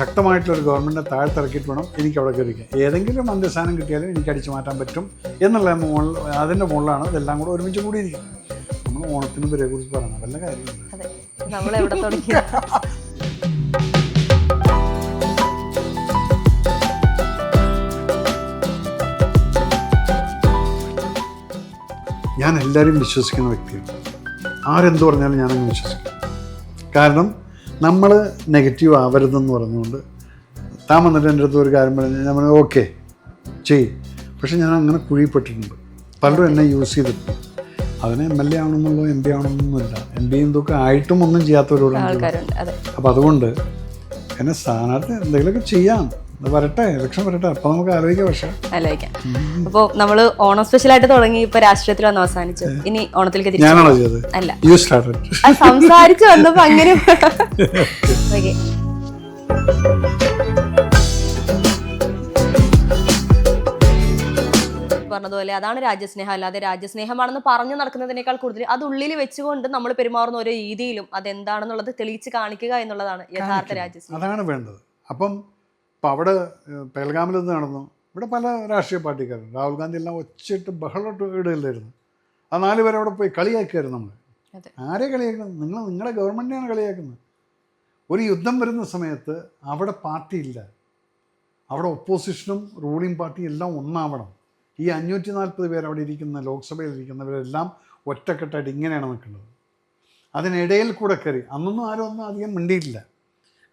ശക്തമായിട്ടുള്ളൊരു ഗവൺമെന്റിനെ താഴ്ത്തിറക്കിയിട്ട് വേണം എനിക്ക് അവിടെ കയറിക്കാൻ. ഏതെങ്കിലും മന്ത്രിസ്ഥാനം കിട്ടിയാലും എനിക്ക് അടിച്ചു മാറ്റാൻ പറ്റും എന്നുള്ള മുകളിൽ അതിന്റെ മുകളിലാണ് ഇതെല്ലാം കൂടെ ഒരുമിച്ച് കൂടിയിരിക്കുന്നത്. നമ്മൾ ഓണത്തിന് ഇവരെ കുറിച്ച് പറയണം വല്ല കാര്യമില്ല ഞാൻ എല്ലാവരും വിശ്വസിക്കുന്ന വ്യക്തിയാണ്. ആരെന്ത് പറഞ്ഞാലും ഞാനങ്ങ് വിശ്വസിക്കും. കാരണം നമ്മൾ നെഗറ്റീവ് ആവരുതെന്ന് പറഞ്ഞുകൊണ്ട് താൻ വന്നിട്ട് എന്റെ അടുത്ത് ഒരു കാര്യം പറഞ്ഞു ഞാൻ പറഞ്ഞു ഓക്കെ ചെയ് പക്ഷെ ഞാൻ അങ്ങനെ കുഴിപ്പെട്ടിട്ടുണ്ട്. പലരും എന്നെ യൂസ് ചെയ്തിട്ടുണ്ട്. അതിന് എം എൽ എ ആവണമെന്നുള്ളോ എം പി ആവണമെന്നൊന്നുമില്ല. എം പി എന്തൊക്കെ ആയിട്ടും ഒന്നും ചെയ്യാത്തവരോടാണ് ആൾക്കാരുണ്ട് അതെ. അപ്പോൾ അതുകൊണ്ട് എന്നെ സ്ഥാനാർത്ഥി എന്തെങ്കിലുമൊക്കെ ചെയ്യാം. വരട്ടെ ഇലക്ഷൻ വരട്ടെ. അപ്പോൾ നമുക്ക് ആലോചിക്കാം പക്ഷേ. ആലോചിക്കാം. അപ്പോൾ നമ്മൾ ഓണം സ്പെഷ്യൽ ആയിട്ട് തുടങ്ങി ഇപ്പൊ രാഷ്ട്രീയത്തിൽ വന്ന് അവസാനിച്ചു. ഇനി ഓണത്തിലേക്ക് ഞാനാണോ ചെയ്തത്? അല്ല. യു സ്റ്റാർട്ടഡ് അത് സംസാരിച്ചു വന്നപ്പോ അങ്ങനെ ഓക്കെ പറഞ്ഞതുപോലെ അതാണ് രാജ്യസ്നേഹം. അല്ലാതെ രാജ്യസ്നേഹമാണെന്ന് പറഞ്ഞു നടക്കുന്നതിനേക്കാൾ കൂടുതൽ അത് ഉള്ളിൽ വെച്ചുകൊണ്ട് നമ്മൾ പെരുമാറുന്ന ഓരോ രീതിയിലും അതെന്താണെന്നുള്ളത് തെളിയിച്ച് കാണിക്കുക എന്നുള്ളതാണ് യഥാർത്ഥ രാജ്യസ്നേഹം. അതാണ് വേണ്ടത്. അപ്പം ഇപ്പം അവിടെ പേൽഗാമിൽ നിന്ന് നടന്നു. ഇവിടെ പല രാഷ്ട്രീയ പാർട്ടിക്കാരുണ്ട്. രാഹുൽ ഗാന്ധി എല്ലാം ഒച്ചിട്ട് ബഹളോട്ട് ഇടയില്ലായിരുന്നു ആ നാല് പേരെ അവിടെ പോയി കളിയാക്കിയായിരുന്നു നമ്മൾ. ആരെ കളിയാക്കുന്നത്? നിങ്ങൾ നിങ്ങളുടെ ഗവൺമെന്റിനെയാണ് കളിയാക്കുന്നത്. ഒരു യുദ്ധം വരുന്ന സമയത്ത് അവിടെ പാർട്ടിയില്ല അവിടെ ഒപ്പോസിഷനും റൂളിംഗ് പാർട്ടിയും എല്ലാം ഒന്നാവണം. ഈ അഞ്ഞൂറ്റി നാൽപ്പത് പേർ അവിടെ ഇരിക്കുന്ന ലോക്സഭയിൽ ഇരിക്കുന്നവരെല്ലാം ഒറ്റക്കെട്ടായിട്ട് ഇങ്ങനെയാണ് നിൽക്കുന്നത്. അതിനിടയിൽ കൂടെ കയറി അന്നൊന്നും ആരും ഒന്നും അധികം മിണ്ടിയിട്ടില്ല.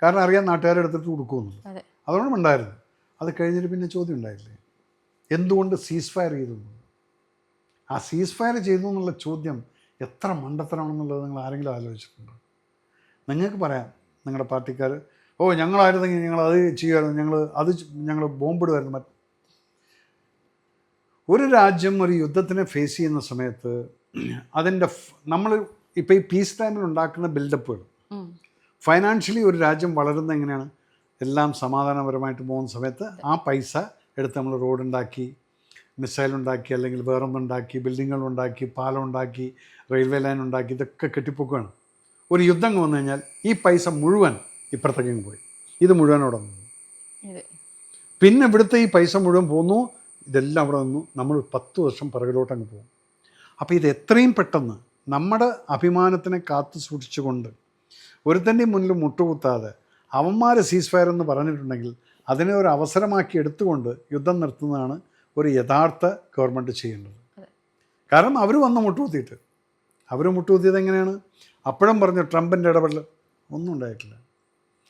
കാരണം അറിയാം നാട്ടുകാരെ എടുത്തിട്ട് കൊടുക്കുമെന്ന് അതെ. ഉണ്ടായിരുന്നു. അത് കഴിഞ്ഞിട്ട് പിന്നെ ചോദ്യം ഉണ്ടായില്ലേ? എന്തുകൊണ്ട് സീസ് ഫയർ ചെയ്തു? ആ സീസ് ഫയർ ചെയ്തു എന്നുള്ള ചോദ്യം എത്ര മണ്ടത്തരമാണെന്നുള്ളത് നിങ്ങൾ ആരെങ്കിലും ആലോചിച്ചിട്ടുണ്ടോ? നിങ്ങൾക്ക് പറയാം. നിങ്ങളുടെ പാർട്ടിക്കാർ ഓ ഞങ്ങളായിരുന്നെങ്കിൽ ഞങ്ങൾ അത് ചെയ്യുമായിരുന്നു. ഞങ്ങൾ അത് ഞങ്ങൾ ബോംബിടുമായിരുന്നു മറ്റ് ഒരു രാജ്യം ഒരു യുദ്ധത്തിനെ ഫേസ് ചെയ്യുന്ന സമയത്ത് അതിന്റെ നമ്മൾ ഇപ്പോൾ ഈ പീസ് ടൈമിൽ ഉണ്ടാക്കുന്ന ബിൽഡപ്പുകൾ. ഫൈനാൻഷ്യലി ഒരു രാജ്യം വളരുന്നത് എങ്ങനെയാണ്? എല്ലാം സമാധാനപരമായിട്ട് പോകുന്ന സമയത്ത് ആ പൈസ എടുത്ത് നമ്മൾ റോഡുണ്ടാക്കി മിസൈലുണ്ടാക്കി അല്ലെങ്കിൽ വേറൊന്നുണ്ടാക്കി ബിൽഡിങ്ങുകളുണ്ടാക്കി പാലം ഉണ്ടാക്കി റെയിൽവേ ലൈൻ ഉണ്ടാക്കി ഇതൊക്കെ കെട്ടിപ്പൊക്കുകയാണ്. ഒരു യുദ്ധം വന്നു കഴിഞ്ഞാൽ ഈ പൈസ മുഴുവൻ ഇപ്പുറത്തേക്കും പോയി. ഇത് മുഴുവൻ അവിടെ നിന്നു. പിന്നെ ഇവിടുത്തെ ഈ പൈസ മുഴുവൻ പോന്നു. ഇതെല്ലാം അവിടെ നിന്നു. നമ്മൾ പത്ത് വർഷം പിറകിലോട്ട് അങ്ങ് പോകും. അപ്പോൾ ഇത് എത്രയും പെട്ടെന്ന് നമ്മുടെ അഭിമാനത്തിനെ കാത്തു സൂക്ഷിച്ചുകൊണ്ട് ഒരുത്തന്റെ മുന്നിൽ മുട്ടുകുത്താതെ അവന്മാർ സീസ് ഫയർ എന്ന് പറഞ്ഞിട്ടുണ്ടെങ്കിൽ അതിനെ ഒരു അവസരമാക്കി എടുത്തുകൊണ്ട് യുദ്ധം നിർത്തുന്നതാണ് ഒരു യഥാർത്ഥ ഗവൺമെന്റ് ചെയ്യേണ്ടത്. കാരണം അവർ വന്ന് മുട്ടുകുത്തിയിട്ട്. അവർ മുട്ടുകുത്തിയത് എങ്ങനെയാണ്? അപ്പോഴും പറഞ്ഞു ട്രംപിന്റെ ഇടപെടൽ ഒന്നും ഉണ്ടായിട്ടില്ല.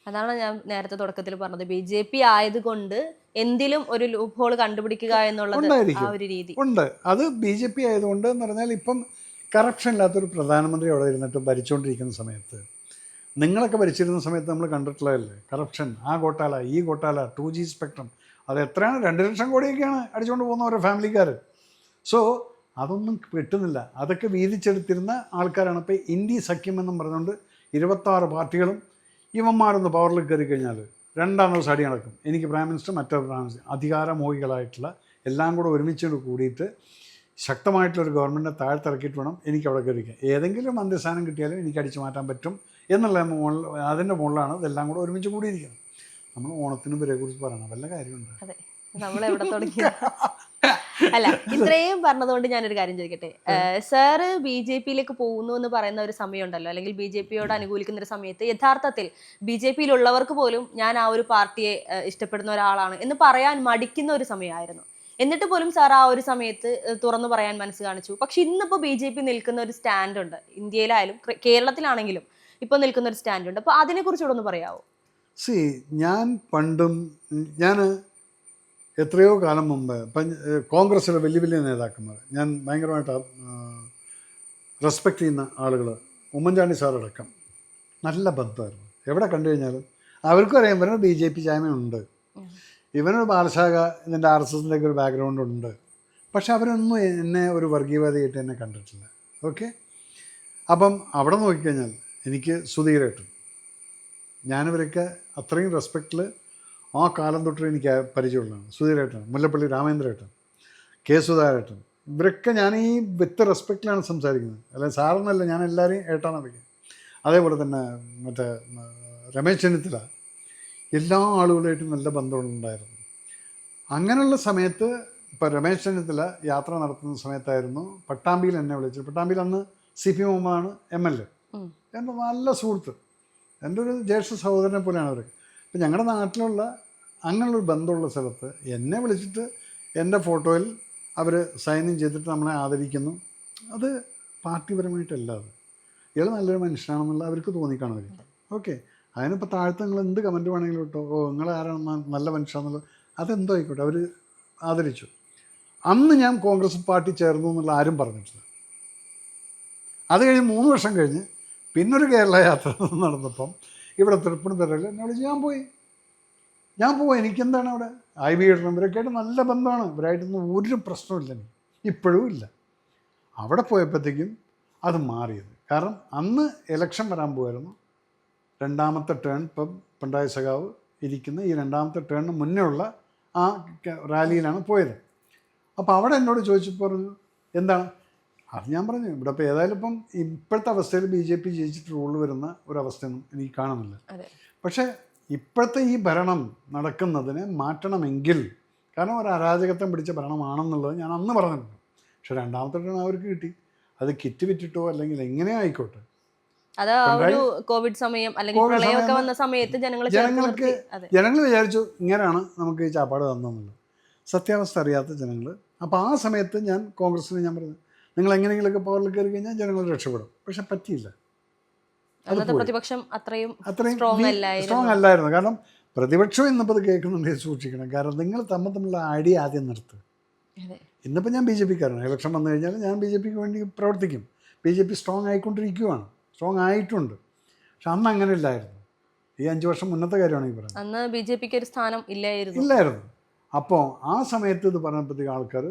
അതാണ് ഞാൻ നേരത്തെ തുടക്കത്തിൽ പറഞ്ഞത്. ബി ജെ പി ആയതുകൊണ്ട് എന്തിലും ഒരു ലൂപ്പ് ഹോൾ കണ്ടുപിടിക്കുക എന്നുള്ളത് ആ ഒരു രീതി. ഉണ്ട്. അത് ബി ജെ പി ആയതുകൊണ്ട് എന്ന് പറഞ്ഞാൽ ഇപ്പം കറപ്ഷൻ ഇല്ലാത്തൊരു പ്രധാനമന്ത്രി അവിടെ ഇരുന്നിട്ട് ഭരിച്ചുകൊണ്ടിരിക്കുന്ന സമയത്ത് നിങ്ങളൊക്കെ ഭരിച്ചിരുന്ന സമയത്ത് നമ്മൾ കണ്ടിട്ടുള്ളതല്ലേ? കറപ്ഷൻ ആ ഗോട്ടാല ഈ ഗോട്ടാല ടു ജി സ്പെക്ട്രം അത് എത്രയാണ്? രണ്ട് ലക്ഷം കോടിയൊക്കെയാണ് അടിച്ചുകൊണ്ട് പോകുന്ന ഓരോ ഫാമിലിക്കാർ സോ അതൊന്നും കിട്ടുന്നില്ല. അതൊക്കെ വീതിച്ചെടുത്തിരുന്ന ആൾക്കാരാണ്. ഇപ്പോൾ ഇന്ത്യ സഖ്യം എന്നും പറഞ്ഞുകൊണ്ട് ഇരുപത്താറ് പാർട്ടികളും ഇവന്മാരൊന്ന് പവറിൽ കയറി കഴിഞ്ഞാൽ രണ്ടാം ദിവസം അടി നടക്കും. എനിക്ക് പ്രൈം മിനിസ്റ്റർ മറ്റൊരു പ്രൈം മിനിസ്റ്റർ അധികാരമോഹികളായിട്ടുള്ള എല്ലാം കൂടെ ഒരുമിച്ച് കൂടിയിട്ട് ശക്തമായിട്ടുള്ളൊരു ഗവൺമെന്റിനെ താഴ്ത്തിറക്കിയിട്ട് വേണം എനിക്ക് അവിടെ കയറിക്കാൻ. ഏതെങ്കിലും മന്ത്രിസ്ഥാനം കിട്ടിയാലും എനിക്ക് അടിച്ചു മാറ്റാൻ പറ്റും. എന്നുള്ള മുകളിൽ അതിന്റെ മുകളിലാണ് ഇതെല്ലാം കൂടെ ഒരുമിച്ച് കൂടിയിരിക്കുന്നത്. നമ്മൾ ഓണത്തിന് ഇവരെ കുറിച്ച് പറയണം. വല്ല കാര്യമുണ്ട്? നമ്മൾ എവിടെ തുടങ്ങി? അല്ല ഇത്രയും പറഞ്ഞതുകൊണ്ട് ഞാനൊരു കാര്യം ചോദിക്കട്ടെ. സാറ് ബി ജെ പിയിലേക്ക് പോകുന്നു എന്ന് പറയുന്ന ഒരു സമയമുണ്ടല്ലോ? അല്ലെങ്കിൽ ബി ജെ പിയോട് അനുകൂലിക്കുന്ന ഒരു സമയത്ത് യഥാർത്ഥത്തിൽ ബി ജെ പിയിലുള്ളവർക്ക് പോലും ഞാൻ ആ ഒരു പാർട്ടിയെ ഇഷ്ടപ്പെടുന്ന ഒരാളാണ് എന്ന് പറയാൻ മടിക്കുന്ന ഒരു സമയമായിരുന്നു. എന്നിട്ട് പോലും സാർ ആ ഒരു സമയത്ത് തുറന്നു പറയാൻ മനസ്സ് കാണിച്ചു. പക്ഷെ ഇന്നിപ്പോൾ ബി ജെ പി നിൽക്കുന്ന ഒരു സ്റ്റാൻഡ് ഉണ്ട് ഇന്ത്യയിലായാലും കേരളത്തിലാണെങ്കിലും ഇപ്പോൾ നിൽക്കുന്ന ഒരു സ്റ്റാൻഡ് ഉണ്ട് അപ്പോൾ അതിനെക്കുറിച്ചുകൂടെ ഒന്ന് പറയാമോ സി ഞാൻ പണ്ടും ഞാൻ എത്രയോ കാലം മുമ്പ് കോൺഗ്രസിലെ കോൺഗ്രസ്സിലെ വലിയ വലിയ നേതാക്കന്മാർ ഞാൻ ഭയങ്കരമായിട്ട് റെസ്പെക്റ്റ് ചെയ്യുന്ന ആളുകൾ ഉമ്മൻചാണ്ടി സാറടക്കം നല്ല ബന്ധമായിരുന്നു. എവിടെ കണ്ടു കഴിഞ്ഞാലും അവർക്കും അറിയാം ഇവരുടെ ബി ജെ പി ചായ്മയുണ്ട്. ഇവനൊരു ബാലശാഖ ഇതിന്റെ ആർ എസ് എസിന്റെ ഒരു ബാക്ക്ഗ്രൗണ്ട് ഉണ്ട്. പക്ഷെ അവരൊന്നും എന്നെ ഒരു വർഗീയവാദിയായിട്ട് എന്നെ കണ്ടിട്ടില്ല. ഓക്കെ? അപ്പം അവിടെ നോക്കിക്കഴിഞ്ഞാൽ എനിക്ക് സുധീരേട്ടൻ ഞാനിവരൊക്കെ അത്രയും റെസ്പെക്റ്റിൽ ആ കാലം തൊട്ട് എനിക്ക് പരിചയമുള്ളതാണ്. സുധീരേട്ടൻ മുല്ലപ്പള്ളി രാമേന്ദ്രേട്ടൻ കെ സുധാരേട്ടൻ ഇവരൊക്കെ ഞാൻ ഈ വിത്ത് റെസ്പെക്റ്റിലാണ് സംസാരിക്കുന്നത്. അല്ലെ സാറെന്നല്ല ഞാൻ എല്ലാവരെയും ഏട്ടാണ് വിളിക്കുന്നത്. അതേപോലെ തന്നെ മറ്റേ രമേശ് ചെന്നിത്തല. എല്ലാ ആളുകളായിട്ടും നല്ല ബന്ധമുണ്ടായിരുന്നു അങ്ങനെയുള്ള സമയത്ത് ഇപ്പോൾ രമേശ് ചെന്നിത്തല യാത്ര നടത്തുന്ന സമയത്തായിരുന്നു പട്ടാമ്പിയിൽ എന്നെ വിളിച്ചത്. പട്ടാമ്പിയിൽ അന്ന് സി പി മുഹമ്മദാണ് എം എൽ എ. എന്റെ നല്ല സുഹൃത്ത്. എന്റെ ഒരു ജ്യേഷ്ഠ സഹോദരനെ പോലെയാണ് അവർ അപ്പം ഞങ്ങളുടെ നാട്ടിലുള്ള അങ്ങനെയുള്ളൊരു ബന്ധമുള്ള സ്ഥലത്ത് എന്നെ വിളിച്ചിട്ട് എന്റെ ഫോട്ടോയിൽ അവർ സൈൻ ചെയ്തിട്ട് നമ്മളെ ആദരിക്കുന്നു. അത് പാർട്ടിപരമായിട്ടല്ല അത് ഇയാൾ നല്ലൊരു മനുഷ്യനാണെന്നുള്ള അവർക്ക് തോന്നിക്കാണവർ ഓക്കെ. അതിനിപ്പോൾ താഴത്ത് നിങ്ങൾ എന്ത് കമന്റ് വേണമെങ്കിലും ഇട്ടോ? ഓ നിങ്ങൾ ആരാണ് നല്ല മനുഷ്യനെന്നുള്ളത് അതെന്തോ ആയിക്കോട്ടെ അവർ ആദരിച്ചു. അന്ന് ഞാൻ കോൺഗ്രസ് പാർട്ടി ചേർന്നു എന്നുള്ള ആരും പറഞ്ഞിട്ടില്ല. അത് കഴിഞ്ഞ് മൂന്ന് വർഷം കഴിഞ്ഞ് പിന്നൊരു കേരള യാത്ര നടന്നപ്പം ഇവിടെ തൃപ്പൂണിത്തുറയിൽ എന്നോട് ഞാൻ പോയി. ഞാൻ പോവാം എനിക്കെന്താണ് അവിടെ? ഐ ബി ഇടണം ഇവരൊക്കെ ആയിട്ട് നല്ല ബന്ധമാണ് ഇവരായിട്ടൊന്നും ഒരു പ്രശ്നമില്ല ഇപ്പോഴും ഇല്ല. അവിടെ പോയപ്പോഴത്തേക്കും അത് മാറിയത്. കാരണം അന്ന് ഇലക്ഷൻ വരാൻ പോയായിരുന്നു രണ്ടാമത്തെ ടേൺ ഇപ്പം പിണറായി സഖാവ് ഇരിക്കുന്ന ഈ രണ്ടാമത്തെ ടേണിന് മുന്നേ ഉള്ള ആ റാലിയിലാണ് പോയത്. അപ്പോൾ അവിടെ എന്നോട് ചോദിച്ചപ്പോൾ പറഞ്ഞു എന്താണ്? അത് ഞാൻ പറഞ്ഞു. ഇവിടെ ഇപ്പോൾ ഏതായാലും ഇപ്പം ഇപ്പോഴത്തെ അവസ്ഥയിൽ ബി ജെ പി ജയിച്ചിട്ട് റൂൾ വരുന്ന ഒരവസ്ഥയൊന്നും എനിക്ക് കാണുന്നില്ല. പക്ഷേ ഇപ്പോഴത്തെ ഈ ഭരണം നടക്കുന്നതിനെ മാറ്റണമെങ്കിൽ കാരണം ഒരു അരാജകത്വം പിടിച്ച ഭരണമാണെന്നുള്ളത് ഞാൻ അന്ന് പറഞ്ഞിട്ടുണ്ട്. പക്ഷെ രണ്ടാമത്തെ ടേൺ അവർക്ക് കിട്ടി. അത് കിറ്റ് വിറ്റിട്ടോ അല്ലെങ്കിൽ എങ്ങനെ ആയിക്കോട്ടെ. അത് ഒരു കോവിഡ് സമയം അല്ലെങ്കിൽ പ്രളയമൊക്കെ വന്ന സമയത്ത് ജനങ്ങൾ ജനങ്ങൾക്ക് ജനങ്ങൾ വിചാരിച്ചു ഇങ്ങനെയാണ് നമുക്ക് ഈ ചാപ്പാട് തന്നെന്നുള്ളത് സത്യാവസ്ഥ അറിയാത്ത ജനങ്ങൾ അപ്പോൾ ആ സമയത്ത് ഞാൻ കോൺഗ്രസിന് ഞാൻ പറഞ്ഞു നിങ്ങൾ എങ്ങനെയെങ്കിലുമൊക്കെ പവറിൽ കയറി കഴിഞ്ഞാൽ ജനങ്ങൾ രക്ഷപ്പെടും. പക്ഷെ പറ്റിയില്ല. പ്രതിപക്ഷം അത്രയും. സ്ട്രോങ് അല്ലായിരുന്നു. കാരണം പ്രതിപക്ഷം ഇന്നിപ്പോൾ അത് കേൾക്കുന്നുണ്ടെങ്കിൽ സൂക്ഷിക്കണം. കാരണം നിങ്ങൾ തമ്മിൽ തമ്മിലുള്ള അടി ആദ്യം നിർത്തുക അതെ. ഇന്നിപ്പോൾ ഞാൻ ബി ജെ പിക്കാരനാണ്. ഇലക്ഷൻ വന്നു കഴിഞ്ഞാൽ ഞാൻ ബി ജെ പിക്ക് വേണ്ടി പ്രവർത്തിക്കും. ബി ജെ പി സ്ട്രോങ് ആയിക്കൊണ്ടിരിക്കുകയാണ് സ്ട്രോങ് ആയിട്ടുണ്ട്. പക്ഷെ അന്ന് അങ്ങനെ ഇല്ലായിരുന്നു. ഈ അഞ്ച് വർഷം മുന്നത്തെ കാര്യമാണ് ഈ പറയുന്നത്. അന്ന് ബി ജെ പിക്ക് ഒരു സ്ഥാനം ഇല്ലായിരുന്നു. ഇല്ലായിരുന്നു. അപ്പോൾ ആ സമയത്ത് ഇത് പറഞ്ഞപ്പോഴത്തേക്ക് ആൾക്കാർ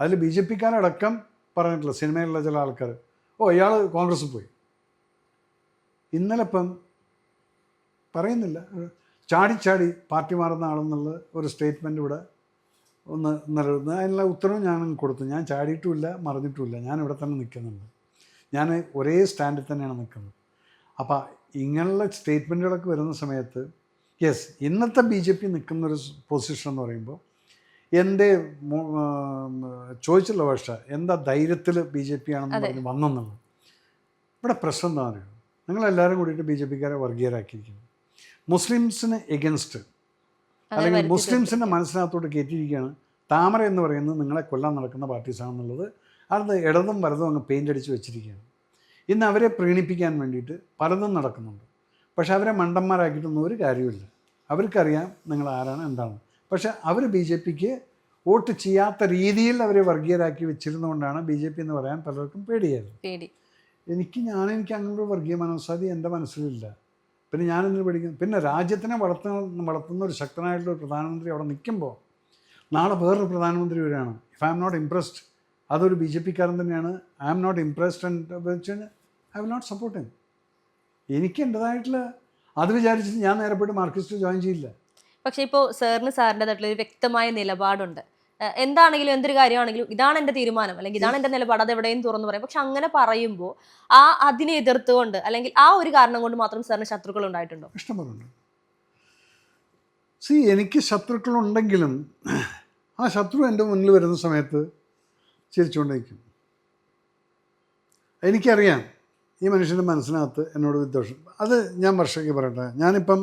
അതിൽ ബി ജെ പിക്കാരടക്കം പറഞ്ഞിട്ടില്ല സിനിമയിലുള്ള ചില ആൾക്കാർ ഓ ഇയാൾ കോൺഗ്രസ്സിൽ പോയി. ഇന്നലെ ഇപ്പം പറയുന്നില്ല. ചാടി ചാടി പാർട്ടി മാറുന്ന ആളെന്നുള്ള ഒരു സ്റ്റേറ്റ്മെന്റ് ഇവിടെ ഒന്ന് നിലനിന്ന് അതിനുള്ള ഉത്തരവ് ഞാൻ കൊടുത്തു. ഞാൻ ചാടിയിട്ടുമില്ല മറിഞ്ഞിട്ടുമില്ല. ഞാൻ ഇവിടെ തന്നെ നിൽക്കുന്നുണ്ട്. ഞാൻ ഒരേ സ്റ്റാൻഡിൽ തന്നെയാണ് നിൽക്കുന്നത്. അപ്പോൾ ഇങ്ങനെയുള്ള സ്റ്റേറ്റ്മെന്റുകളൊക്കെ വരുന്ന സമയത്ത് യെസ് ഇന്നത്തെ ബി ജെ പി നിൽക്കുന്നൊരു പൊസിഷൻ എന്ന് പറയുമ്പോൾ എന്റെ ചോദിച്ചുള്ള ഭാഷ എന്താ ധൈര്യത്തിൽ ബി ജെ പി ആണെന്ന്. പറഞ്ഞ് വന്നെന്നുള്ളത്. ഇവിടെ പ്രശ്നം എന്താ അറിയുമോ നിങ്ങളെല്ലാവരും കൂടിയിട്ട് ബി ജെ പിക്കാരെ വർഗീയരാക്കിയിരിക്കുന്നു. മുസ്ലിംസിന് എഗൻസ്റ്റ് അല്ലെങ്കിൽ മുസ്ലിംസിന്റെ മനസ്സിനകത്തോട്ട് കയറ്റിയിരിക്കുകയാണ് താമര എന്ന് പറയുന്നത് നിങ്ങളെ കൊല്ലാൻ നടക്കുന്ന പാർട്ടീസാണെന്നുള്ളത്. അത് ഇടതും വലതും അങ്ങ് പെയിന്റ് അടിച്ച് വെച്ചിരിക്കുകയാണ്. ഇന്ന് അവരെ പ്രീണിപ്പിക്കാൻ വേണ്ടിയിട്ട് പലതും നടക്കുന്നുണ്ട്. പക്ഷെ അവരെ മണ്ടന്മാരാക്കിയിട്ടൊന്നും ഒരു കാര്യമില്ല അവർക്കറിയാം നിങ്ങൾ ആരാണ് എന്താണ്. പക്ഷെ അവർ ബി ജെ പിക്ക് വോട്ട് ചെയ്യാത്ത രീതിയിൽ അവരെ വർഗീയരാക്കി വെച്ചിരുന്നുകൊണ്ടാണ് ബി ജെ പി എന്ന് പറയാൻ പലർക്കും പേടിയായിരുന്നു പേടി. എനിക്ക് ഞാൻ എനിക്ക് അങ്ങനെ ഒരു വർഗീയ മനോസാധി എന്റെ മനസ്സിലില്ല. പിന്നെ ഞാനെന്തിനു പഠിക്കുന്നു പിന്നെ രാജ്യത്തിനെ വളർത്തുന്ന വളർത്തുന്ന ഒരു ശക്തനായിട്ടുള്ള ഒരു പ്രധാനമന്ത്രി അവിടെ നിൽക്കുമ്പോൾ നാളെ വേറൊരു പ്രധാനമന്ത്രി വരികയാണ്. If I'm not impressed അതൊരു ബി ജെ പിക്കാരൻ തന്നെയാണ്. I'm not impressed and I will not support him എനിക്ക് എന്റെതായിട്ടുള്ള അത് വിചാരിച്ചിട്ട് ഞാൻ നേരെ പോയിട്ട് മാർക്സിസ്റ്റ് ജോയിൻ ചെയ്യില്ല. പക്ഷെ ഇപ്പോൾ സാറിന് സാറിന്റെതായിട്ടുള്ള ഒരു വ്യക്തമായ നിലപാടുണ്ട്. എന്താണെങ്കിലും എന്തൊരു കാര്യമാണെങ്കിലും ഇതാണ് എന്റെ തീരുമാനം. അല്ലെങ്കിൽ ഇതാണ് എന്റെ നിലപാട് അത് എവിടെയും തുറന്നു പറയും. പക്ഷെ അങ്ങനെ പറയുമ്പോൾ ആ അതിനെ എതിർത്തുകൊണ്ട് അല്ലെങ്കിൽ ആ ഒരു കാരണം കൊണ്ട് മാത്രം സാറിന് ശത്രുക്കൾ ഉണ്ടായിട്ടുണ്ടോ? ഇഷ്ടംപോലുണ്ട്. സി എനിക്ക് ശത്രുക്കളുണ്ടെങ്കിലും ആ ശത്രു എന്റെ മുന്നിൽ വരുന്ന സമയത്ത് ചിരിച്ചുകൊണ്ടിരിക്കും. എനിക്കറിയാം ഈ മനുഷ്യന്റെ മനസ്സിനകത്ത് എന്നോട് വിദ്വേഷം. അത് ഞാൻ വർഷയ്ക്ക് പറയട്ടെ. ഞാനിപ്പം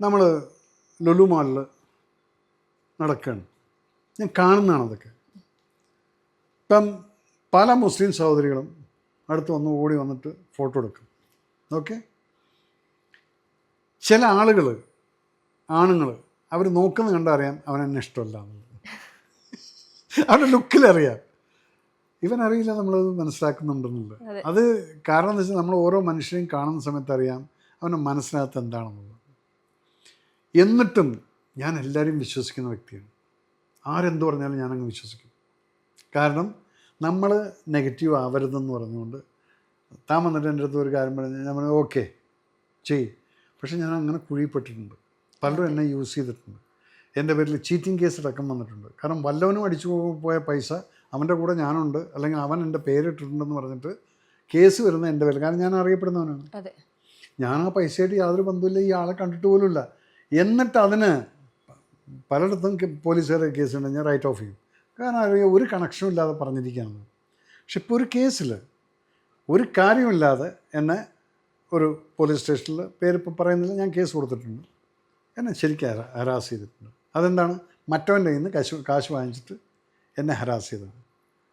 നമ്മൾ ലുലു മാളിൽ നടക്കുകയാണ് ഞാൻ കാണുന്നതാണ് അതൊക്കെ. ഇപ്പം പല മുസ്ലിം സഹോദരികളും അടുത്ത് വന്ന് ഓടി വന്നിട്ട് ഫോട്ടോ എടുക്കും. ഓക്കെ? ചില ആളുകൾ ആണുങ്ങൾ അവർ നോക്കുന്ന കണ്ടറിയാം അവൻ എന്നെ ഇഷ്ടമല്ല അവരുടെ ലുക്കിലറിയാം. ഇവനറിയില്ല നമ്മളത് മനസ്സിലാക്കുന്നുണ്ടെന്നുള്ളത്. അതെ. അത് കാരണം എന്താ വെച്ചാൽ നമ്മൾ ഓരോ മനുഷ്യരെയും കാണുന്ന സമയത്ത് അറിയാം അവന്റെ മനസ്സിനകത്ത് എന്താണെന്നുള്ളത്. എന്നിട്ടും ഞാൻ എല്ലാവരെയും വിശ്വസിക്കുന്ന വ്യക്തിയാണ്. ആരെന്ത് പറഞ്ഞാലും ഞാനങ്ങ് വിശ്വസിക്കും. കാരണം നമ്മൾ നെഗറ്റീവ് ആവരുതെന്ന് പറഞ്ഞുകൊണ്ട് താൻ വന്നിട്ട് എന്റെ അടുത്ത് ഒരു കാര്യം പറഞ്ഞ്. ഞാൻ പറഞ്ഞു ഓക്കെ ചെയ് പക്ഷെ ഞാൻ അങ്ങനെ കുഴിപ്പെട്ടിട്ടുണ്ട്. പലരും എന്നെ യൂസ് ചെയ്തിട്ടുണ്ട്. എന്റെ പേരിൽ ചീറ്റിംഗ് കേസ് അടക്കം വന്നിട്ടുണ്ട്. കാരണം വല്ലവനും അടിച്ചു പോയ പൈസ അവന്റെ കൂടെ ഞാനുണ്ട്. അല്ലെങ്കിൽ അവൻ എന്റെ പേരിട്ടിട്ടുണ്ടെന്ന് പറഞ്ഞിട്ട് കേസ് വരുന്നത് എന്റെ പേരിൽ. കാരണം ഞാൻ അറിയപ്പെടുന്നവനാണ്. ഞാൻ ആ പൈസയായിട്ട് യാതൊരു ബന്ധമില്ല ഈ ആളെ കണ്ടിട്ട് പോലുമില്ല. എന്നിട്ട് അതിന് പലയിടത്തും പോലീസുകാരെ കേസ് ഞാൻ റൈറ്റ് ഓഫ് ചെയ്യും. കാരണം ഒരു കണക്ഷനും ഇല്ലാതെ പറഞ്ഞിരിക്കുകയാണ്. പക്ഷെ ഇപ്പോൾ ഒരു കേസിൽ ഒരു കാര്യമില്ലാതെ എന്നെ ഒരു പോലീസ് സ്റ്റേഷനിൽ പേരിപ്പോൾ പറയുന്നില്ല ഞാൻ കേസ് കൊടുത്തിട്ടുണ്ട്. എന്നെ ശരിക്കും ഹര ഹരാസ് ചെയ്തിട്ടുണ്ട്. അതെന്താണ്? മറ്റവന്റെ കയ്യിൽ നിന്ന് കാശ് കാശ് വാങ്ങിച്ചിട്ട് എന്നെ ഹരാസ് ചെയ്തത്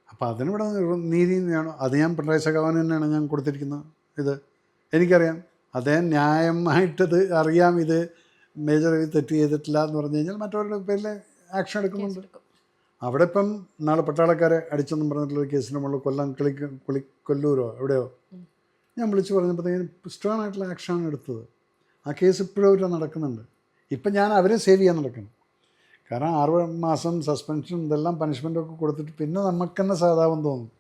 അപ്പോൾ അതിനിവിടെ നീതി തന്നെയാണോ അത് ഞാൻ പിണറായി സഖാവിന് തന്നെയാണ് ഞാൻ കൊടുത്തിരിക്കുന്നത്. ഇത് എനിക്കറിയാം. അദ്ദേഹം ന്യായമായിട്ടത് അറിയാം. ഇത് മേജർ ഇത് തെറ്റ് ചെയ്തിട്ടില്ല എന്ന് പറഞ്ഞു കഴിഞ്ഞാൽ മറ്റവരുടെ പേരിൽ ആക്ഷൻ എടുക്കുന്നുണ്ട്. അവിടെ ഇപ്പം നാളെ പട്ടാളക്കാരെ അടിച്ചെന്നും പറഞ്ഞിട്ടുള്ള ഒരു കേസിന് നമ്മൾ കൊല്ലം കിളി കുളി കൊല്ലൂരോ എവിടെയോ? ഞാൻ വിളിച്ച് പറഞ്ഞപ്പോഴത്തേക്കും സ്ട്രോങ് ആയിട്ടുള്ള ആക്ഷനാണ് എടുത്തത്. ആ കേസ് ഇപ്പോഴും അവർ നടക്കുന്നുണ്ട്. ഇപ്പം ഞാൻ അവരെ സേവ് ചെയ്യാൻ നടക്കണം. കാരണം ആറ് മാസം സസ്പെൻഷൻ ഇതെല്ലാം പനിഷ്മെന്റൊക്കെ കൊടുത്തിട്ട് പിന്നെ നമുക്ക് തന്നെ തോന്നും.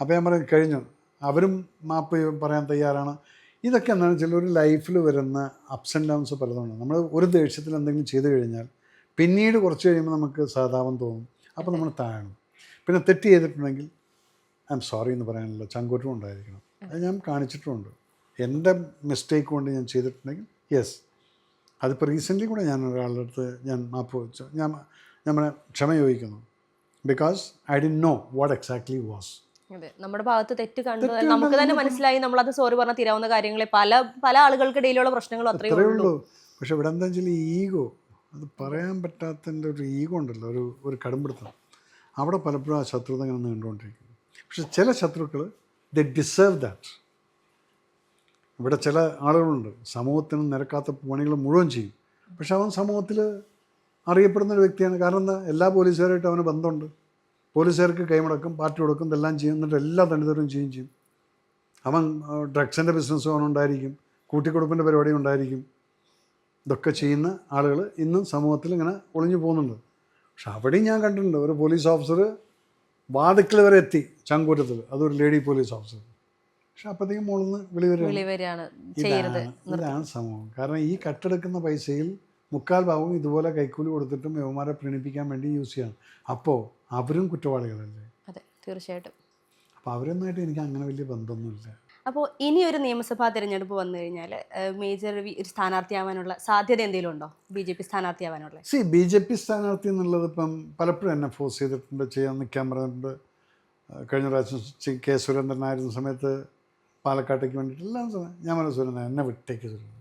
അപ്പോൾ ഞാൻ പറയും കഴിഞ്ഞു. അവരും മാപ്പ് പറയാൻ തയ്യാറാണ്. ഇതൊക്കെ എന്താണ് വെച്ചാൽ ഒരു ലൈഫിൽ വരുന്ന അപ്സ് ആൻഡ് ഡൗൺസ് പലതുണ്ട് നമ്മൾ ഒരു ദേഷ്യത്തിൽ എന്തെങ്കിലും ചെയ്തു കഴിഞ്ഞാൽ പിന്നീട് കുറച്ച് കഴിയുമ്പോൾ നമുക്ക് സഹതാപം തോന്നും. അപ്പോൾ നമ്മൾ താഴണം. പിന്നെ തെറ്റ് ചെയ്തിട്ടുണ്ടെങ്കിൽ ഐ എം സോറി എന്ന് പറയാനുള്ള ചങ്കൂറ്റം ഉണ്ടായിരിക്കണം. അത് ഞാൻ കാണിച്ചിട്ടുമുണ്ട് എന്റെ മിസ്റ്റേക്ക് കൊണ്ട് ഞാൻ ചെയ്തിട്ടുണ്ടെങ്കിൽ യെസ് അതിപ്പോൾ റീസെന്റ്ലി കൂടെ ഞാൻ ഒരാളുടെ അടുത്ത് ഞാൻ മാപ്പ് വെച്ചു. ഞാൻ ഞാൻ ക്ഷമ ചോദിക്കുന്നു. Because I'd know what exactly was അതെ. നമ്മുടെ ഭാഗത്ത് തെറ്റ് കണ്ടു നമുക്ക് തന്നെ മനസ്സിലായി നമ്മൾ അത് സോറി പറഞ്ഞാൽ തീരാവുന്ന കാര്യങ്ങളെ പല പല ആളുകൾക്കിടയിലുള്ള പ്രശ്നങ്ങളും അത്രയേ ഉള്ളൂ. പക്ഷെ ഇവിടെ എന്താ വെച്ചാൽ ഈഗോ അത് പറയാൻ പറ്റാത്തതിന്റെ ഒരു ഈഗോ ഉണ്ടല്ലോ ഒരു ഒരു കടുംപിടുത്തം. അവിടെ പലപ്പോഴും ആ ശത്രുത ഇങ്ങനെ നീണ്ടുകൊണ്ടിരിക്കുന്നു. പക്ഷെ ചില ശത്രുക്കൾ ദ ഡിസേർവ് ദാറ്റ് ഇവിടെ ചില ആളുകളുണ്ട് സമൂഹത്തിന് നിരക്കാത്ത പണികൾ മുഴുവൻ ചെയ്യും. പക്ഷെ അവൻ സമൂഹത്തിൽ അറിയപ്പെടുന്ന ഒരു വ്യക്തിയാണ്. കാരണം എന്താ? എല്ലാ പോലീസുകാരായിട്ടും അവന് ബന്ധമുണ്ട്. പോലീസുകാർക്ക് കൈമുടക്കും പാർട്ടി കൊടുക്കും ഇതെല്ലാം ചെയ്യും എന്നിട്ട് എല്ലാ തണ്ടിതരും ചെയ്യും ചെയ്യും. അവൻ ഡ്രഗ്സിന്റെ ബിസിനസ്സും അവനുണ്ടായിരിക്കും കൂട്ടിക്കൊടുപ്പിന്റെ പരിപാടി ഉണ്ടായിരിക്കും. ഇതൊക്കെ ചെയ്യുന്ന ആളുകൾ ഇന്നും സമൂഹത്തിൽ ഇങ്ങനെ ഒളിഞ്ഞു പോകുന്നുണ്ട്. പക്ഷെ അവിടെയും ഞാൻ കണ്ടിട്ടുണ്ട് ഒരു പോലീസ് ഓഫീസർ വാതിക്കൽ വരെ എത്തി ചങ്കൂറ്റത്തിൽ. അതൊരു ലേഡി പോലീസ് ഓഫീസർ പക്ഷെ അപ്പോഴത്തേക്കും മുകളിൽ നിന്ന് വിളി വരികയാണ് ഇതാണ് സമൂഹം. കാരണം ഈ കട്ടെടുക്കുന്ന പൈസയിൽ മുക്കാൽ ഭാഗവും ഇതുപോലെ കൈക്കൂലി കൊടുത്തിട്ടും യവന്മാരെ പ്രീണിപ്പിക്കാൻ വേണ്ടി യൂസ് ചെയ്യണം. അപ്പോൾ അവരും കുറ്റവാളികളല്ലേ? അതെ തീർച്ചയായിട്ടും. അപ്പോൾ അവരൊന്നായിട്ട് എനിക്ക് അങ്ങനെ വലിയ ബന്ധമൊന്നുമില്ല. അപ്പോൾ ഇനി ഒരു നിയമസഭാ തിരഞ്ഞെടുപ്പ് വന്നു കഴിഞ്ഞാൽ മേജർ ഒരു സ്ഥാനാർത്ഥിയാവാനുള്ള സാധ്യത എന്തെങ്കിലും ഉണ്ടോ ബി ജെ പി സ്ഥാനാർത്ഥിയാവാനുള്ള? സി ബി ജെ പി സ്ഥാനാർത്ഥി എന്നുള്ളത് ഇപ്പം പലപ്പോഴും എന്നെ ഫോഴ്സ് ചെയ്തിട്ടുണ്ട് ചെയ്യാൻ നിൽക്കാൻ പറഞ്ഞിട്ടുണ്ട്. കഴിഞ്ഞ പ്രാവശ്യം കെ സുരേന്ദ്രൻ ആയിരുന്ന സമയത്ത് പാലക്കാട്ടേക്ക് വേണ്ടിയിട്ട് എല്ലാം ഞാൻ പറഞ്ഞു സുരേന്ദ്രൻ എന്നെ വിട്ടേക്ക് സുരേന്ദ്രൻ.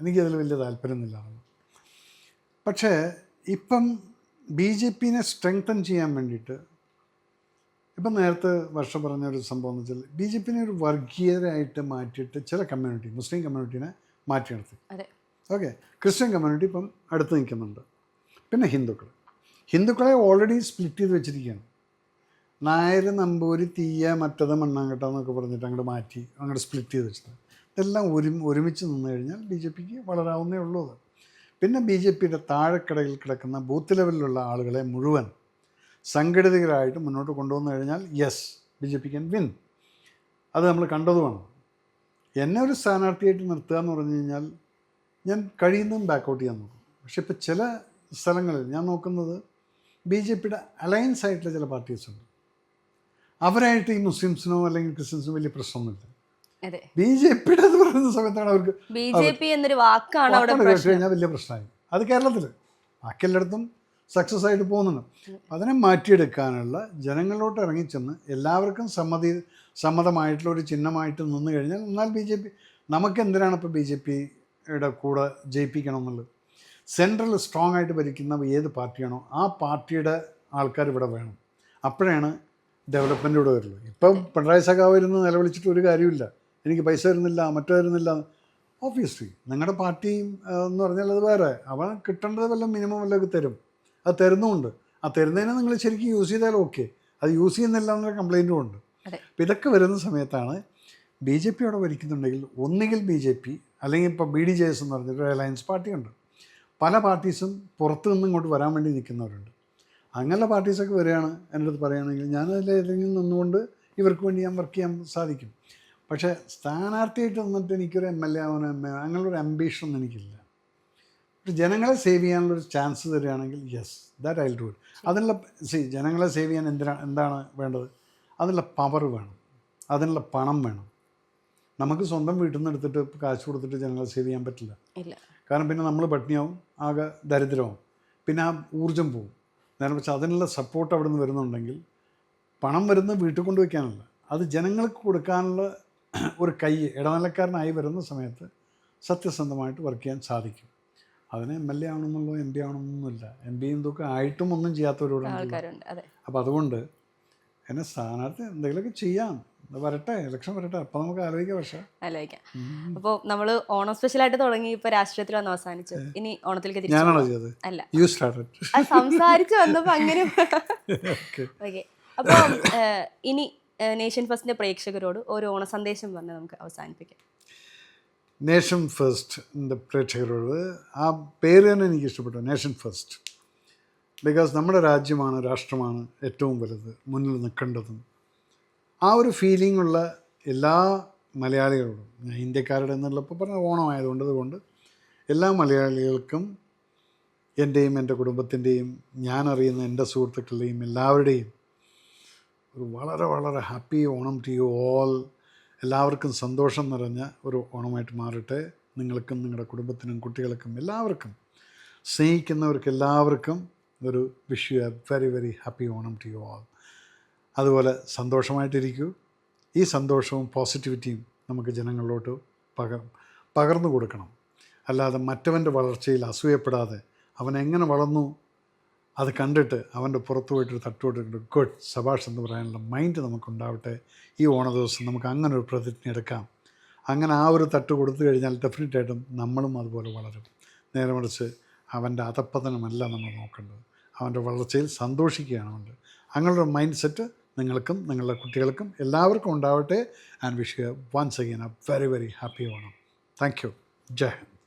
എനിക്കതിൽ വലിയ താല്പര്യമൊന്നുമില്ല. പക്ഷേ ഇപ്പം ബി ജെ പിനെ സ്ട്രെങ്തൻ ചെയ്യാൻ വേണ്ടിയിട്ട് ഇപ്പം നേരത്തെ വർഷം പറഞ്ഞ ഒരു സംഭവം എന്ന് വെച്ചാൽ ബി ജെ പിനെ ഒരു വർഗീയരായിട്ട് മാറ്റിയിട്ട് ചില കമ്മ്യൂണിറ്റി മുസ്ലിം കമ്മ്യൂണിറ്റീനെ മാറ്റി നിർത്തി. അതെ. ഓക്കെ. ക്രിസ്ത്യൻ കമ്മ്യൂണിറ്റി ഇപ്പം അടുത്ത് നിൽക്കുന്നുണ്ട്. പിന്നെ ഹിന്ദുക്കൾ. ഹിന്ദുക്കളെ ഓൾറെഡി സ്പ്ലിറ്റ് ചെയ്ത് വെച്ചിരിക്കുകയാണ്. നായർ നമ്പൂരി തീയ മറ്റത് മണ്ണാങ്കട്ട എന്നൊക്കെ പറഞ്ഞിട്ട് അങ്ങോട്ട് മാറ്റി അങ്ങോട്ട് സ്പ്ലിറ്റ് ചെയ്ത് വെച്ചിട്ട്. ഇതെല്ലാം ഒരു ഒരുമിച്ച് നിന്ന് കഴിഞ്ഞാൽ ബി ജെ പിക്ക് വളരാവുന്നേ ഉള്ളൂ അത്. പിന്നെ ബി ജെ പിയുടെ താഴെക്കടയിൽ കിടക്കുന്ന ബൂത്ത് ലെവലിലുള്ള ആളുകളെ മുഴുവൻ സംഘടിതരായിട്ട് മുന്നോട്ട് കൊണ്ടുവന്നു കഴിഞ്ഞാൽ yes B J P can win അത് നമ്മൾ കണ്ടതുമാണ് എന്നെ ഒരു സ്ഥാനാർത്ഥിയായിട്ട് നിർത്തുക എന്ന് പറഞ്ഞു കഴിഞ്ഞാൽ ഞാൻ കഴിയുന്നതും ബാക്കൗട്ട് ചെയ്യാൻ നോക്കും. പക്ഷെ ഇപ്പോൾ ചില സ്ഥലങ്ങളിൽ ഞാൻ നോക്കുന്നത് ബി ജെ പിയുടെ അലയൻസ് ആയിട്ടുള്ള ചില പാർട്ടീസ് ഉണ്ട്. അവരായിട്ട് ഈ മുസ്ലിംസിനോ അല്ലെങ്കിൽ ക്രിസ്ത്യൻസിനോ വലിയ പ്രശ്നമൊന്നുമില്ല. ബി ജെ പിയുടെ എന്ന് പറയുന്ന സമയത്താണ് അവർക്ക് ബി ജെ പി എന്നൊരു വാക്കാണ് അവിടെ കേട്ട് കഴിഞ്ഞാൽ വലിയ പ്രശ്നമായി. അത് കേരളത്തിൽ ബാക്കി എല്ലായിടത്തും സക്സസ് ആയിട്ട് പോകുന്നുണ്ട്. അതിനെ മാറ്റിയെടുക്കാനുള്ള ജനങ്ങളിലോട്ട് ഇറങ്ങിച്ചെന്ന് എല്ലാവർക്കും സമ്മതി സമ്മതമായിട്ടുള്ള ഒരു ചിഹ്നമായിട്ട് നിന്ന് കഴിഞ്ഞാൽ എന്നാൽ ബി ജെ പി നമുക്ക് എന്തിനാണ് ഇപ്പോൾ ബി ജെ പിയുടെ കൂടെ ജയിപ്പിക്കണം എന്നുള്ളത് സെൻട്രൽ സ്ട്രോങ് ആയിട്ട് ഭരിക്കുന്ന ഏത് പാർട്ടിയാണോ ആ പാർട്ടിയുടെ ആൾക്കാർ ഇവിടെ വേണം. അപ്പോഴാണ് ഡെവലപ്മെന്റ് ഇവിടെ വരുള്ളൂ ഇപ്പം പിണറായി സഖാവ് ഇരുന്ന് നിലവിളിച്ചിട്ട് ഒരു കാര്യമില്ല എനിക്ക് പൈസ വരുന്നില്ല മറ്റേ വരുന്നില്ല ഓബിയസ്ലി നിങ്ങളുടെ പാർട്ടിയും എന്ന് പറഞ്ഞാൽ അത് വേറെ. അവൻ കിട്ടേണ്ടത് വല്ല മിനിമം വല്ലതൊക്കെ തരും. അത് തരുന്നുമുണ്ട്. ആ തരുന്നതിനെ നിങ്ങൾ ശരിക്കും യൂസ് ചെയ്താൽ ഓക്കെ അത് യൂസ് ചെയ്യുന്നില്ല എന്നുള്ള കംപ്ലൈന്റും ഉണ്ട്. അപ്പം അപ്പോൾ ഇതൊക്കെ വരുന്ന സമയത്താണ് ബി ജെ പി അവിടെ ഭരിക്കുന്നുണ്ടെങ്കിൽ ഒന്നുകിൽ ബി ജെ പി അല്ലെങ്കിൽ ഇപ്പോൾ ബി ഡി ജെ എസ് എന്ന് പറഞ്ഞിട്ട് അലയൻസ് പാർട്ടിയുണ്ട് പല പാർട്ടീസും പുറത്തു നിന്ന് ഇങ്ങോട്ട് വരാൻ വേണ്ടി നിൽക്കുന്നവരുണ്ട്. അങ്ങനെയുള്ള പാർട്ടീസൊക്കെ വരികയാണ്. എന്റെ അടുത്ത് പറയുകയാണെങ്കിൽ ഞാൻ അതിൽ ഏതെങ്കിലും നിന്നുകൊണ്ട് ഇവർക്ക് വേണ്ടി ഞാൻ വർക്ക് ചെയ്യാൻ സാധിക്കും. പക്ഷേ സ്ഥാനാർത്ഥിയായിട്ട് വന്നിട്ട് എനിക്കൊരു എം എൽ എ ആവാനോ എം എ അങ്ങനെയുള്ളൊരു അംബീഷനൊന്നും എനിക്കില്ല. പക്ഷെ ജനങ്ങളെ സേവ് ചെയ്യാനുള്ളൊരു ചാൻസ് തരികയാണെങ്കിൽ yes that I do it അതിനുള്ള സി ജനങ്ങളെ സേവ് ചെയ്യാൻ എന്തിനാണ് എന്താണ് വേണ്ടത്? അതിനുള്ള പവർ വേണം. അതിനുള്ള പണം വേണം. നമുക്ക് സ്വന്തം വീട്ടിൽ നിന്ന് എടുത്തിട്ട് കാശ് കൊടുത്തിട്ട് ജനങ്ങളെ സേവ് ചെയ്യാൻ പറ്റില്ല. കാരണം പിന്നെ നമ്മൾ പട്ടിണിയാവും ആകെ ദരിദ്രമാവും. പിന്നെ ആ ഊർജം പോവും. നേരെ പക്ഷേ അതിനുള്ള സപ്പോർട്ട് അവിടെ നിന്ന് വരുന്നുണ്ടെങ്കിൽ പണം വരുന്നത് വീട്ടിൽ കൊണ്ടുവയ്ക്കാനല്ല. അത് ജനങ്ങൾക്ക് കൊടുക്കാനുള്ള ഒരു കൈ ഇടനിലക്കാരനായി വരുന്ന സമയത്ത് സത്യസന്ധമായിട്ട് വർക്ക് ചെയ്യാൻ സാധിക്കും. അതിന് എം എൽ എ ആവണമെന്നല്ലോ എം പി ആവണമെന്നൊന്നുമില്ല. എം പി ഇതൊക്കെ ആയിട്ടും ഒന്നും ചെയ്യാത്തവരോട് അപ്പോൾ അതുകൊണ്ട് എന്നെ സ്ഥാനാർത്ഥി എന്തെങ്കിലുമൊക്കെ ചെയ്യാം. വരട്ടെ ഇലക്ഷൻ വരട്ടെ. അപ്പൊ നമുക്ക് ആലോചിക്കാം പക്ഷേ. ആലോചിക്കാം. അപ്പോൾ നമ്മൾ ഓണം സ്പെഷ്യലായിട്ട് തുടങ്ങി ഇപ്പൊ രാഷ്ട്രീയത്തിൽ വന്ന് അവസാനിച്ചു. ഇനി ഓണത്തിലേക്ക് ഞാനാണോ ചെയ്തത്? അല്ല. യു സ്റ്റാർട്ടഡ് സംസാരിച്ച് വന്നപ്പോ അങ്ങനെ ഓക്കെ അപ്പോൾ ഇനി നേഷൻ ഫസ്റ്റിന്റെ പ്രേക്ഷകരോട് ഒരു ഓണ സന്ദേശം പറഞ്ഞ് നമുക്ക് അവസാനിപ്പിക്കാം. നേഷൻ ഫസ്റ്റ് പ്രേക്ഷകരോട് ആ പേര് തന്നെ എനിക്ക് ഇഷ്ടപ്പെട്ടു നേഷൻ ഫസ്റ്റ്. ബിക്കോസ് നമ്മുടെ രാജ്യമാണ് രാഷ്ട്രമാണ് ഏറ്റവും വലുത് മുന്നിൽ നിൽക്കേണ്ടതും. ആ ഒരു ഫീലിംഗ് ഉള്ള എല്ലാ മലയാളികളോടും ഞാൻ ഇന്ത്യക്കാരുടെ എന്നുള്ളപ്പോൾ പറഞ്ഞ ഓണമായതുകൊണ്ട് അതുകൊണ്ട് എല്ലാ മലയാളികൾക്കും എന്റെയും എന്റെ കുടുംബത്തിന്റെയും ഞാനറിയുന്ന എന്റെ സുഹൃത്തുക്കളുടെയും എല്ലാവരുടെയും ഒരു വളരെ വളരെ happy Onam to you all. എല്ലാവർക്കും സന്തോഷം നിറഞ്ഞ ഒരു ഓണമായിട്ട് മാറട്ടെ. നിങ്ങൾക്കും നിങ്ങളുടെ കുടുംബത്തിനും കുട്ടികൾക്കും എല്ലാവർക്കും സ്നേഹിക്കുന്നവർക്ക് എല്ലാവർക്കും ഒരു wish you a very very happy Onam to you all. അതുപോലെ സന്തോഷമായിട്ടിരിക്കൂ. ഈ സന്തോഷവും പോസിറ്റിവിറ്റിയും നമുക്ക് ജനങ്ങളിലോട്ട് പകർ പകർന്നു കൊടുക്കണം. അല്ലാതെ മറ്റവന്റെ വളർച്ചയിൽ അസൂയപ്പെടാതെ അവൻ എങ്ങനെ വളർന്നു അത് കണ്ടിട്ട് അവന്റെ പുറത്ത് പോയിട്ടൊരു തട്ടുപോട്ട് ഗുഡ്. സബാഷ് എന്ന് പറയാനുള്ള മൈൻഡ് നമുക്കുണ്ടാവട്ടെ. ഈ ഓണ ദിവസം നമുക്ക് അങ്ങനെ ഒരു പ്രതിജ്ഞ എടുക്കാം. അങ്ങനെ ആ ഒരു തട്ട് കൊടുത്തു കഴിഞ്ഞാൽ ഡെഫിനറ്റായിട്ടും നമ്മളും അതുപോലെ വളരും. നേരെ മറിച്ച് അവന്റെ അധപ്പതനമല്ല നമ്മൾ നോക്കേണ്ടത്. അവന്റെ വളർച്ചയിൽ സന്തോഷിക്കുകയാണ് അവന്റെ. അങ്ങനെയുള്ള മൈൻഡ് സെറ്റ് നിങ്ങൾക്കും നിങ്ങളുടെ കുട്ടികൾക്കും എല്ലാവർക്കും ഉണ്ടാവട്ടെ. And wish once again a very very happy Onam. Thank you Jai Hind.